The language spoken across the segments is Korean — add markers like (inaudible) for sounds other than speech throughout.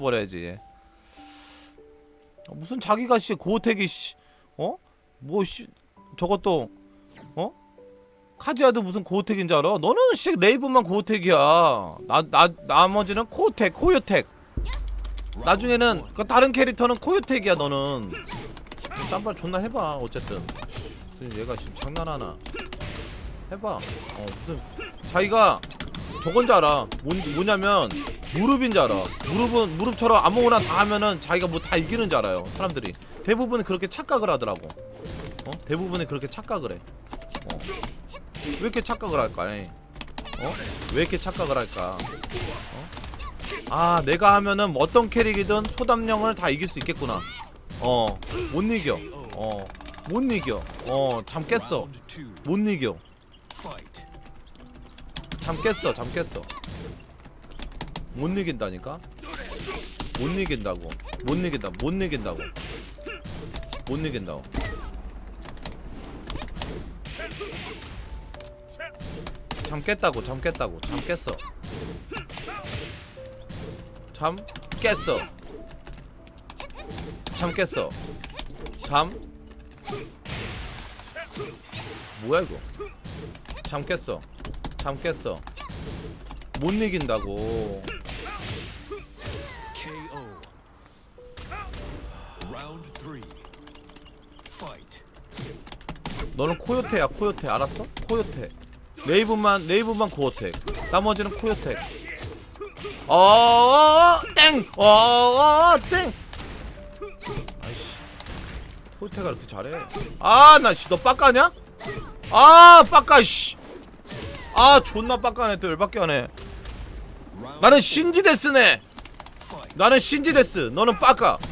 버려야지. 어, 무슨 자기가 씨 고택이 씨 어? 뭐 씨 저것도 어? 카지아도 무슨 고택인 줄 알아? 너는 씨 레이븐만 고택이야. 나 나 나머지는 코텍, 코요텍. 나중에는 그 다른 캐릭터는 코요텍이야 너는. 짬발 존나 해봐 어쨌든. 무슨 얘가 지금 장난하나? 해봐. 어 무슨 자기가 저건 줄 알아. 뭐, 뭐냐면 무릎인 줄 알아. 무릎은 무릎처럼 아무거나 다 하면은 자기가 뭐 다 이기는 줄 알아요. 사람들이 대부분 그렇게 착각을 하더라고. 어? 대부분이 그렇게 착각을 해. 어. 왜 이렇게 착각을 할까? 이? 어? 왜 이렇게 착각을 할까? 어? 아, 내가 하면은 뭐 어떤 캐릭이든 소담령을 다 이길 수 있겠구나. 어, 못 이겨. 어, 못 이겨. 어, 잠 깼어. 못 이겨. 잠 깼어, 잠 깼어. 못 이긴다니까? 못 이긴다고. 못 이긴다, 못 이긴다고. 못 이긴다고. 잠 깼다고, 잠 깼다고, 잠 깼어. 잠 깼어. 잠 깼어. 잠. 뭐야 이거? 잠 깼어. 잠 깼어. 못 이긴다고. 너는 코요테야 코요테 알았어? 코요테 네이브만 네이브만 코요테 나머지는 코요테 어땡! 어땡! 아이씨. 코요테가 이렇게 잘해? 아나씨너 빡가냐? 아 빡가 씨 아 존나 빡가네 또 열받게 하네. 나는 신지데스네. 나는 신지데스. 너는 빡가 아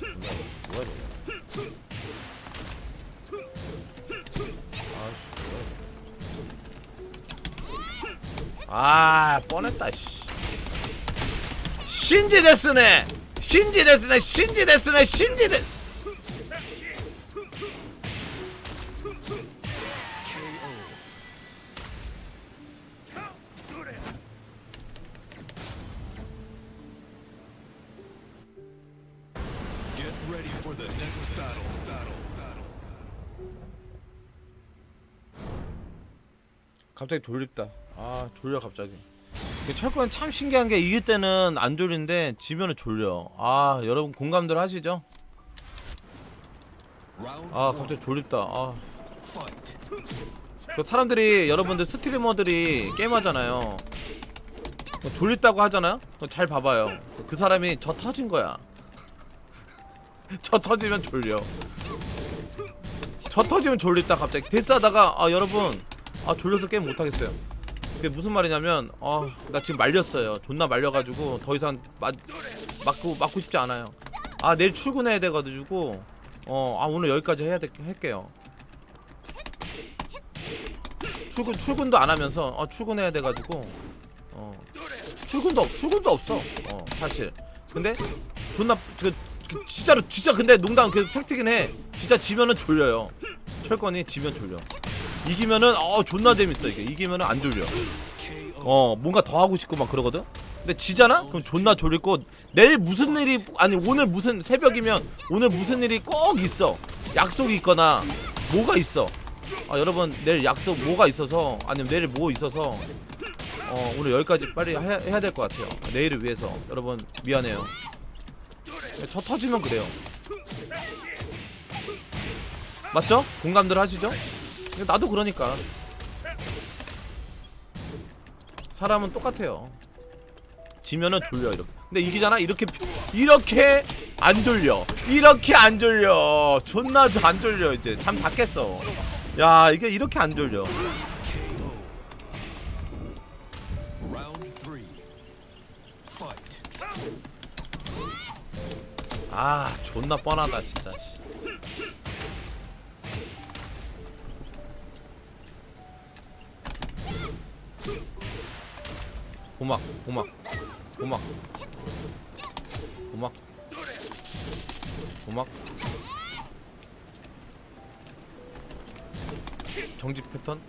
이거. 아 뻔했다 씨. 신지데스네. 신지데스네 신지데스네 신지데스 for the next battle. Battle. 갑자기 졸립다. 아 졸려 갑자기. 그 철권 참 신기한 게 이길 때는 안 졸린데 지면은 졸려. 아 여러분 공감들 하시죠? 아. 갑자기 졸립다. 아. 그 사람들이 여러분들 스트리머들이 게임하잖아요. 뭐 졸립다고 하잖아요. 잘 봐봐요. 그 사람이 저 터진 거야. (laughs) 저 터지면 졸려. 저 터지면 졸립다 갑자기 데스하다가 아 여러분 아 졸려서 게임 못 하겠어요. 그게 무슨 말이냐면 아나 지금 말렸어요. 존나 말려가지고 더 이상 맞 맞고 맞고 싶지 않아요. 아 내일 출근해야 돼가지고 어아 오늘 여기까지 해야 될 할게요. 출근 출근도 안 하면서 어 출근해야 돼가지고 어 출근도 없 출근도 없어 어 사실 근데 존나 그, 그 진짜로 진짜 근데 농담 그 팩트긴 해. 진짜 지면은 졸려요. 철권이 지면 졸려. 이기면은 어 존나 재밌어 이게. 이기면은 안 졸려. 어 뭔가 더 하고 싶고 막 그러거든? 근데 지잖아? 그럼 존나 졸리고 내일 무슨 일이 아니 오늘 무슨 새벽이면 오늘 무슨 일이 꼭 있어. 약속이 있거나 뭐가 있어. 아 여러분 내일 약속 뭐가 있어서 아니면 내일 뭐 있어서 어 오늘 여기까지 빨리 해야, 해야 될 것 같아요. 내일을 위해서. 여러분 미안해요 저 터지면 그래요 맞죠? 공감들 하시죠? 나도 그러니까 사람은 똑같아요. 지면은 졸려 이렇게. 근데 이기잖아 이렇게 이렇게 안 졸려. 이렇게 안 졸려. 존나 저- 안 졸려 이제 잠 다 깼어. 야 이게 이렇게 안 졸려. 아 존나 뻔하다 진짜. 씨. 고막 고막 고막 고막 고막 정지 패턴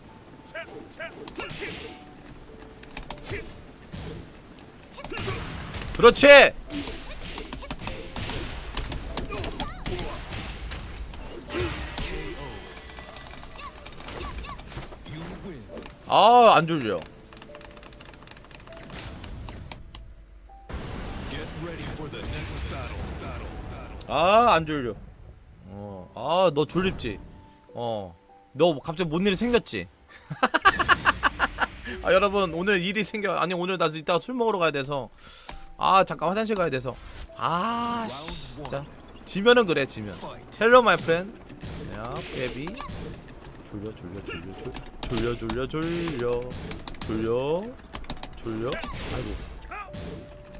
그렇지 아 안 졸려. 아 안 졸려. 어 아 너 졸립지? 어 너 갑자기 뭔 일이 생겼지? (laughs) 아 여러분 오늘 일이 생겨 아니 오늘 나 이따가 술 먹으러 가야 돼서. 아 잠깐 화장실 가야 돼서. 자 one. 지면은 그래 지면. 헬로 마이 프렌드 야 베비 졸려 졸려 졸려 졸려 졸려 졸려 졸려. 졸려 졸려. 아이고.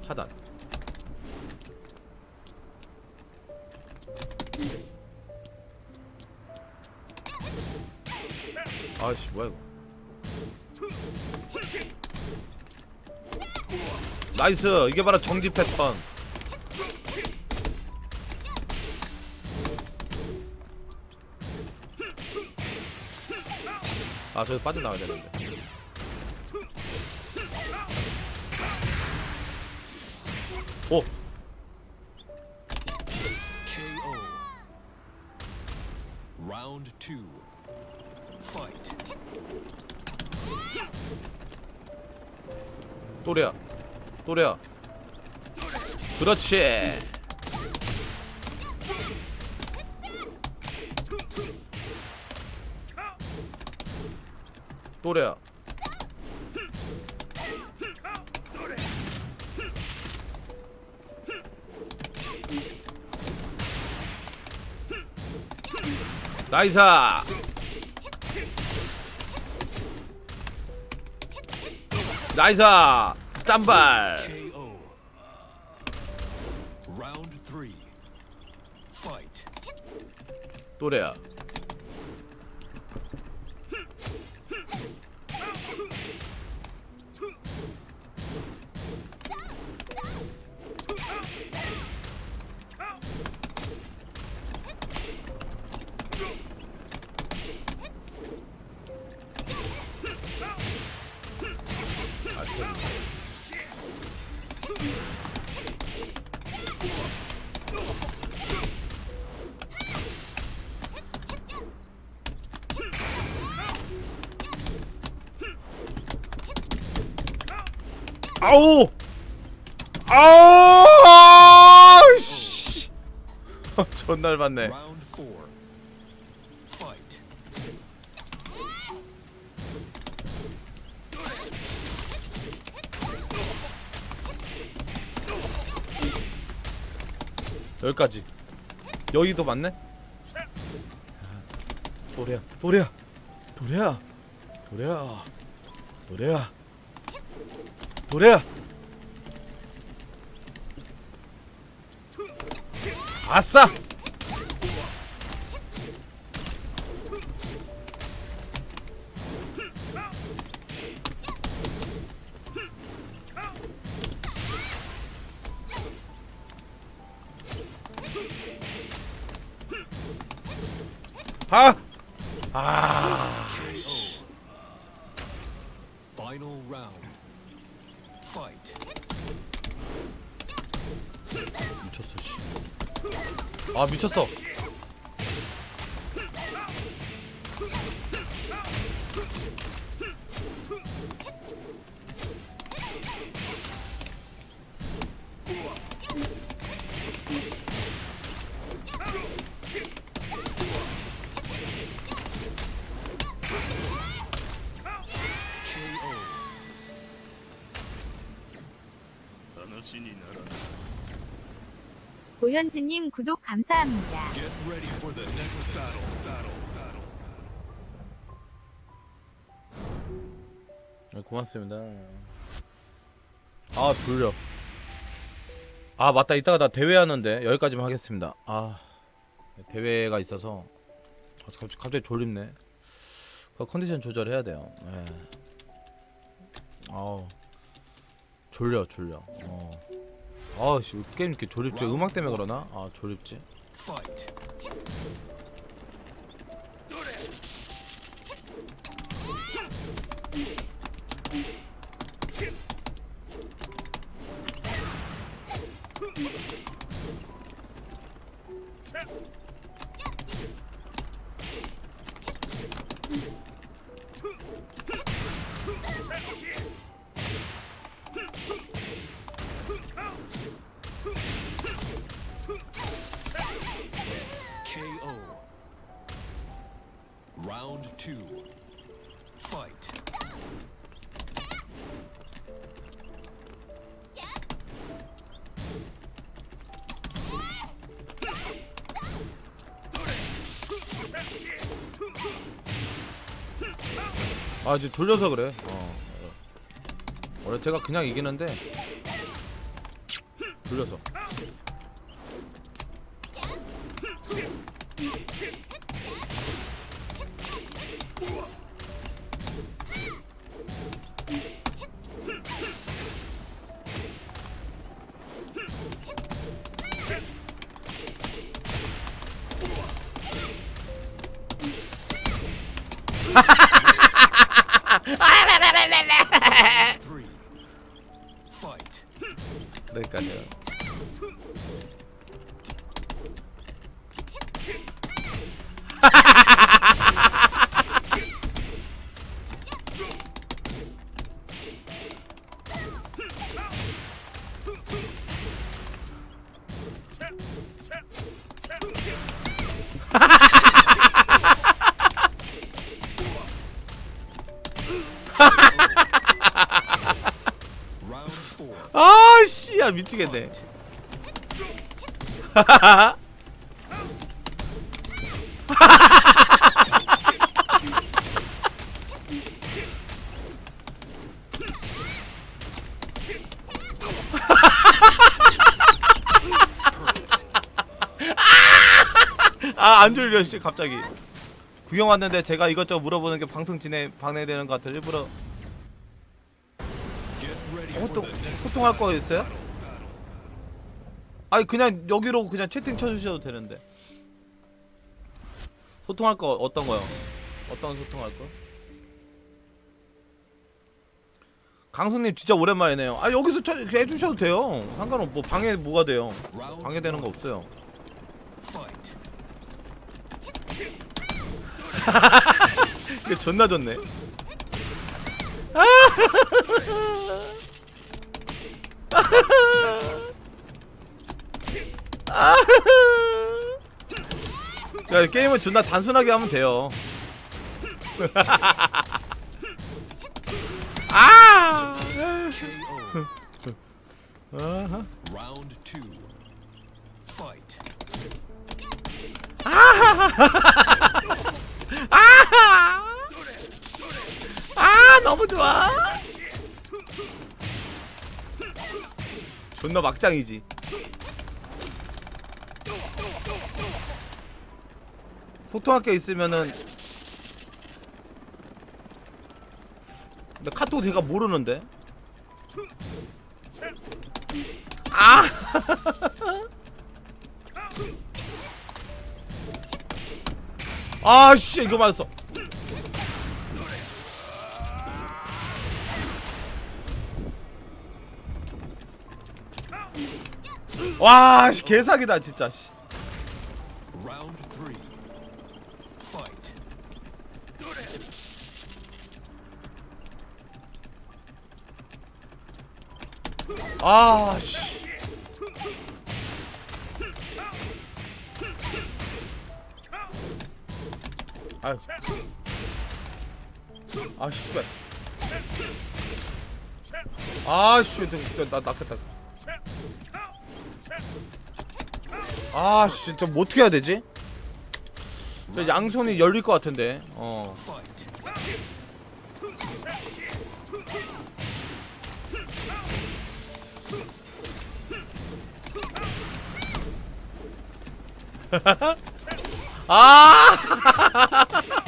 차단. 아이씨 뭐야 이거. 나이스! 이게 바로 정지 패턴 아 저기 빠져나와야 되는데 오 KO. Round two. Fight. 또래야 또래야 그렇지 또래야 나이사 나이사 짠발 KO. Round three. Fight. 또래야 아우! 아우! 씨. 존날 받네. Round four. Fight. 여기까지. 여기도 맞네? 도래야, 도래야, 도래야, 도래야, 도래야, 도래야. 아싸! 아! 아! KO. 미쳤어, 씨. 아, 미쳤어. 고현진님 구독 감사합니다. Get ready for the next battle. Battle. Battle. 네, 고맙습니다. 아, 졸려. 아, 맞다. 이따가 나 대회 하는데 여기까지만 하겠습니다. 아, 대회가 있어서 아, 갑자기, 갑자기 졸립네. 그 컨디션 조절해야 돼요. 예. 아우, 졸려, 졸려. 어. 아, 씨, 왜 게임 이렇게 졸립지? 음악 때문에 그러나? 아, 졸립지. Round two. Fight. 아 이제 돌려서 그래 어 원래 제가 그냥 이기는데 돌려서 그러니까요. Round 미치겠네. (laughs) 아 안 졸려 씨 갑자기. 구경 왔는데 제가 이것저것 물어보는 게 방송 진행 방해되는 것 같아 일부러. 어, 또 소통할 거 있어요? 아니 그냥 여기로 그냥 채팅 쳐주셔도 되는데 소통할 거 어떤 거요? 어떤 소통할 거? 강수님 진짜 오랜만이네요. 아 여기서 쳐, 해주셔도 돼요. 상관없 뭐 방해 뭐가 돼요? 방해되는 거 없어요. (laughs) 이게 존나 좋네. (laughs) 야 게임은 존나 단순하게 하면 돼요. (laughs) 아! 아하. Round two. Fight. 아 너무 좋아. 존나 막장이지. 소통할 게 있으면은 근데 카톡 제가 모르는데. 아! (laughs) 아, 씨, 이거 맞았어. 와, 씨, 개사기다, 진짜, 씨. Fight. 아, 씨. 아유. 아, 씨발. 아, 씨, 나, 나, 낚였다. 아, 씨, 진짜 뭐 어떻게 해야 되지? 저 양손이 열릴 것 같은데. 어. (laughs) 아! (laughs)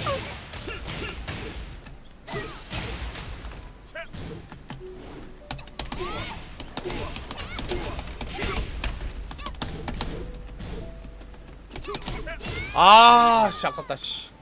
아, 씨, 아깝다, 씨.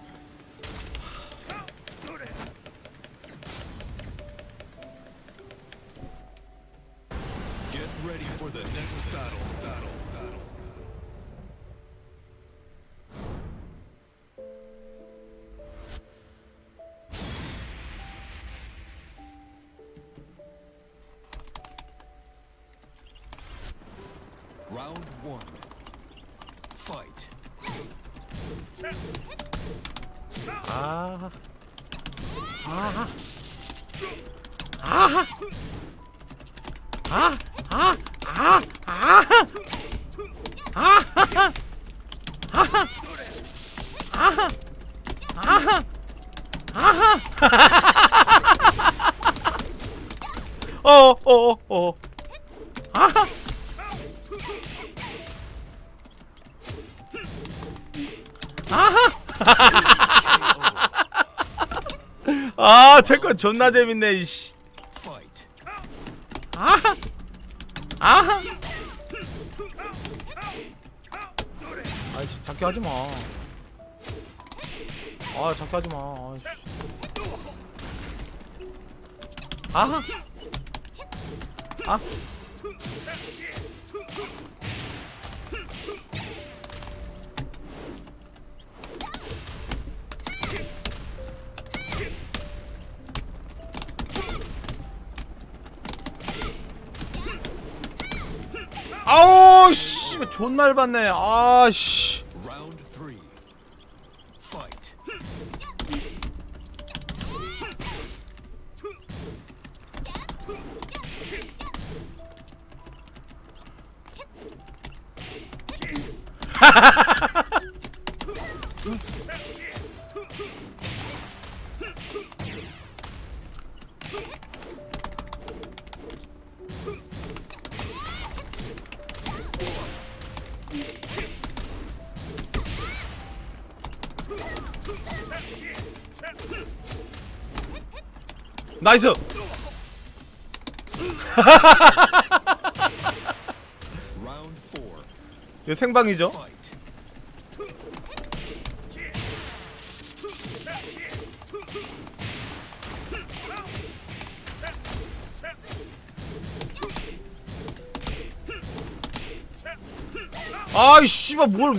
어, 어, 어. 아. 아, (laughs) 제건 존나 재밌네, 이씨. Fight. 아. 아. 아이씨, 작게 하지 마. 아, 작게 하지 마. 아이씨. 아. 아. 아우 씨 존나 얇았네. 아씨 나이스. (laughs) 이거 생방이죠. 아이 씨발 뭘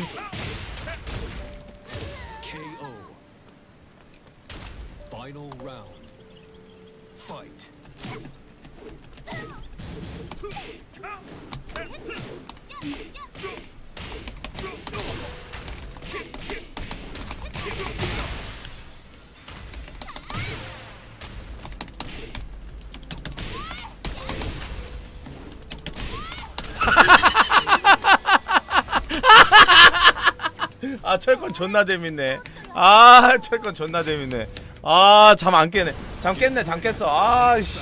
아 철권 존나 재밌네. 아 철권 존나 재밌네. 아 잠 안 깨네. 잠 깼네 잠 깼어. 아씨.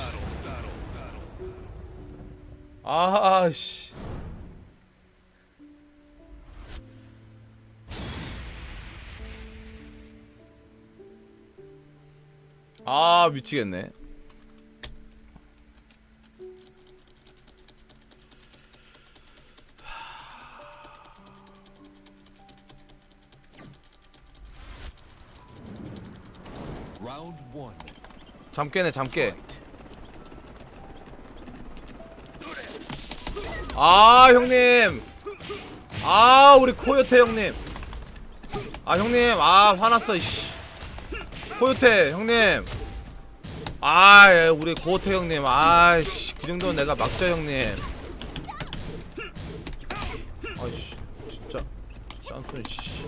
아씨. 아 미치겠네 Round one. 잠 깨네 잠 깨. Fight. 아 형님. 아 우리 코요테 형님. 아 형님. 아 화났어 씨. 코요테 형님. 아 예, 우리 고호테 형님. 아씨. 그 정도는 내가 막자 형님. 아이씨 진짜. 짠소리 씨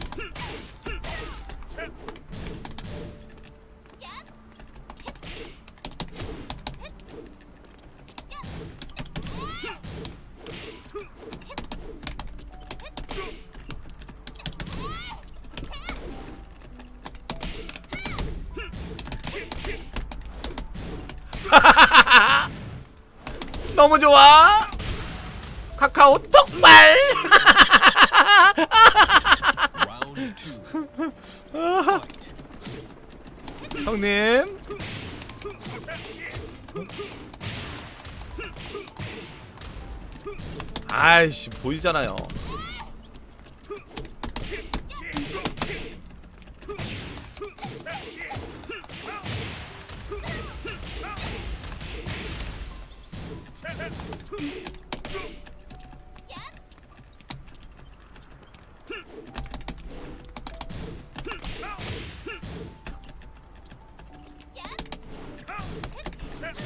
좋아 two. Fight. (laughs) 형님 아이씨 보이잖아요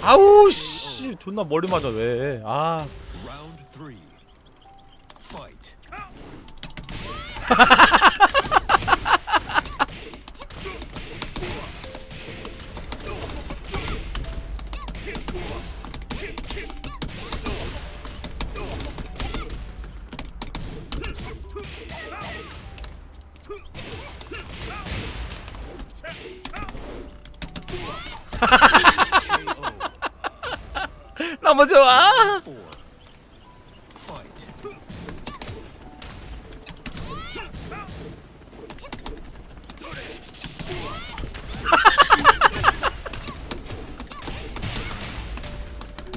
아우 씨. 존나 머리 맞아 왜 아 (laughs) 아.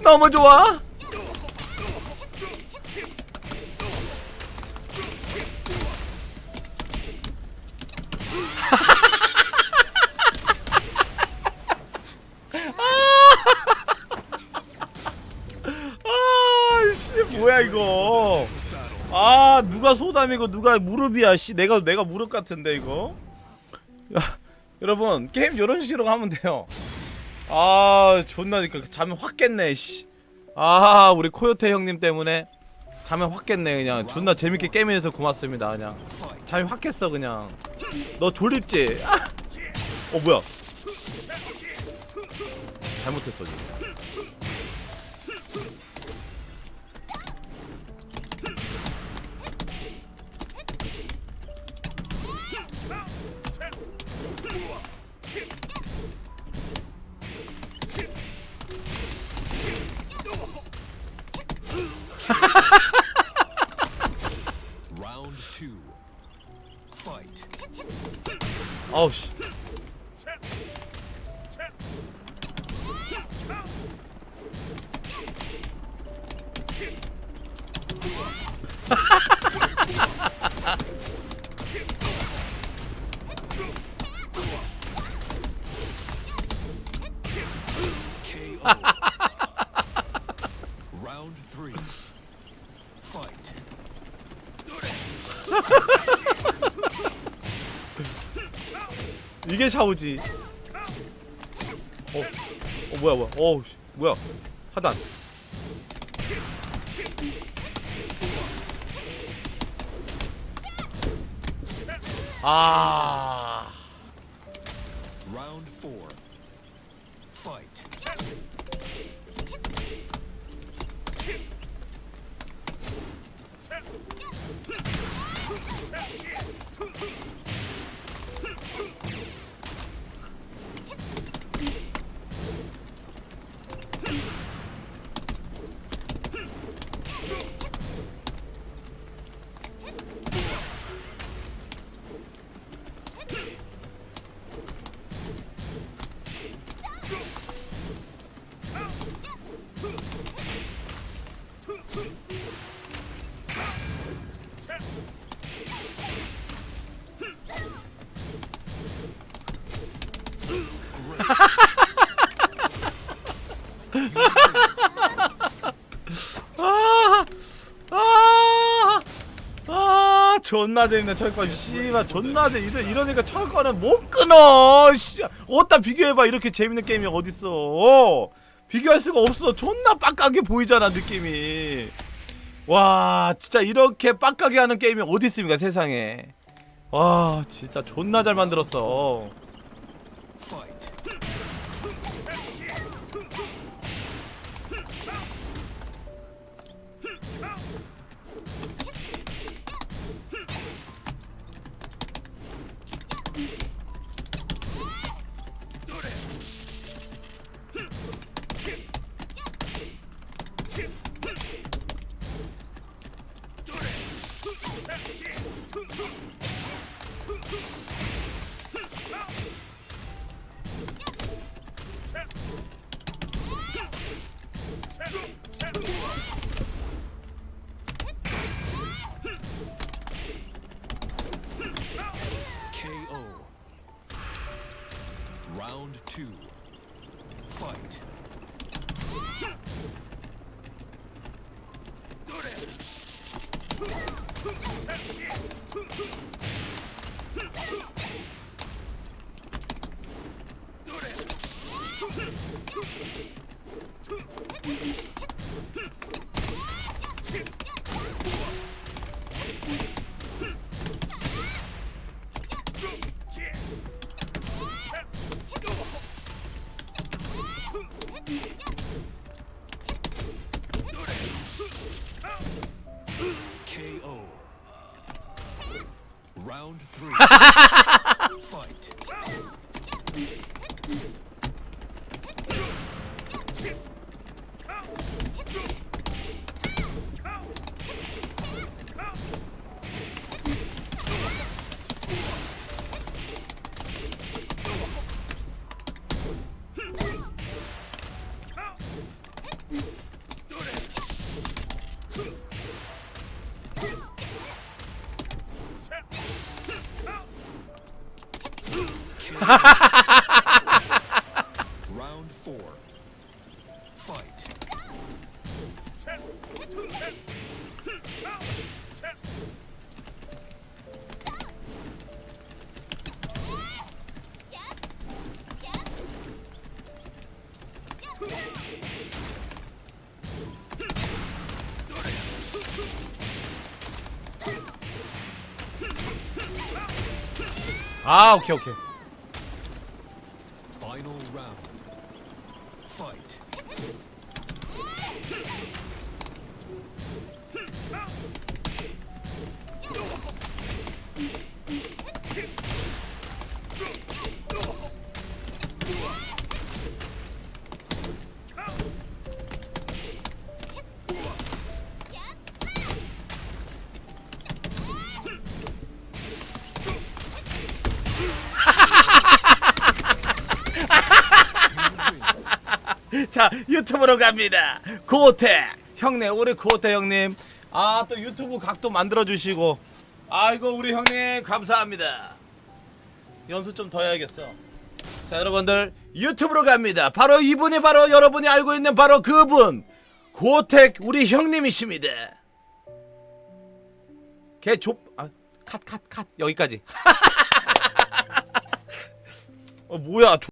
너무 좋아. 아, 씨, 뭐야 이거? 아, 누가 소담이고 누가 무릎이야, 씨. 내가 내가 무릎 같은데 이거. 야, 여러분 게임 이런 식으로 하면 돼요. 아, 존나 그러니까 잠이 확 깼네, 씨. 아, 우리 코요테 형님 때문에 잠이 확 깼네 그냥. 존나 재밌게 게임해서 고맙습니다 그냥. 잠이 확 깼어 그냥. 너 졸립지? 아! 어 뭐야? 잘못했어 지금. Round three. Fight. (laughs) 이게 샤오지. 어, 어 뭐야 뭐야. 씨, 뭐야. 하단. 아. 존나 재밌네 철권. 씨발 존나 재 이러 이러니까 철권은 못 끊어! 씨 어디다 비교해봐 이렇게 재밌는 게임이 어딨어. 비교할 수가 없어. 존나 빡빡하게 보이잖아 느낌이. 와 진짜 이렇게 빡빡하게 하는 게임이 어디 있습니까 세상에. 와 진짜 존나 잘 만들었어 아 오케이 오케이 자 유튜브로 갑니다. 고태. 형님 우리 고태 형님. 아 또 유튜브 각도 만들어 주시고. 아이고 우리 형님 감사합니다. 연습 좀 더 해야겠어. 자 여러분들 유튜브로 갑니다. 바로 이분이 바로 여러분이 알고 있는 바로 그분. 고택 우리 형님이십니다. 걔좁아 컷 컷 컷. 여기까지. (laughs) 어 뭐야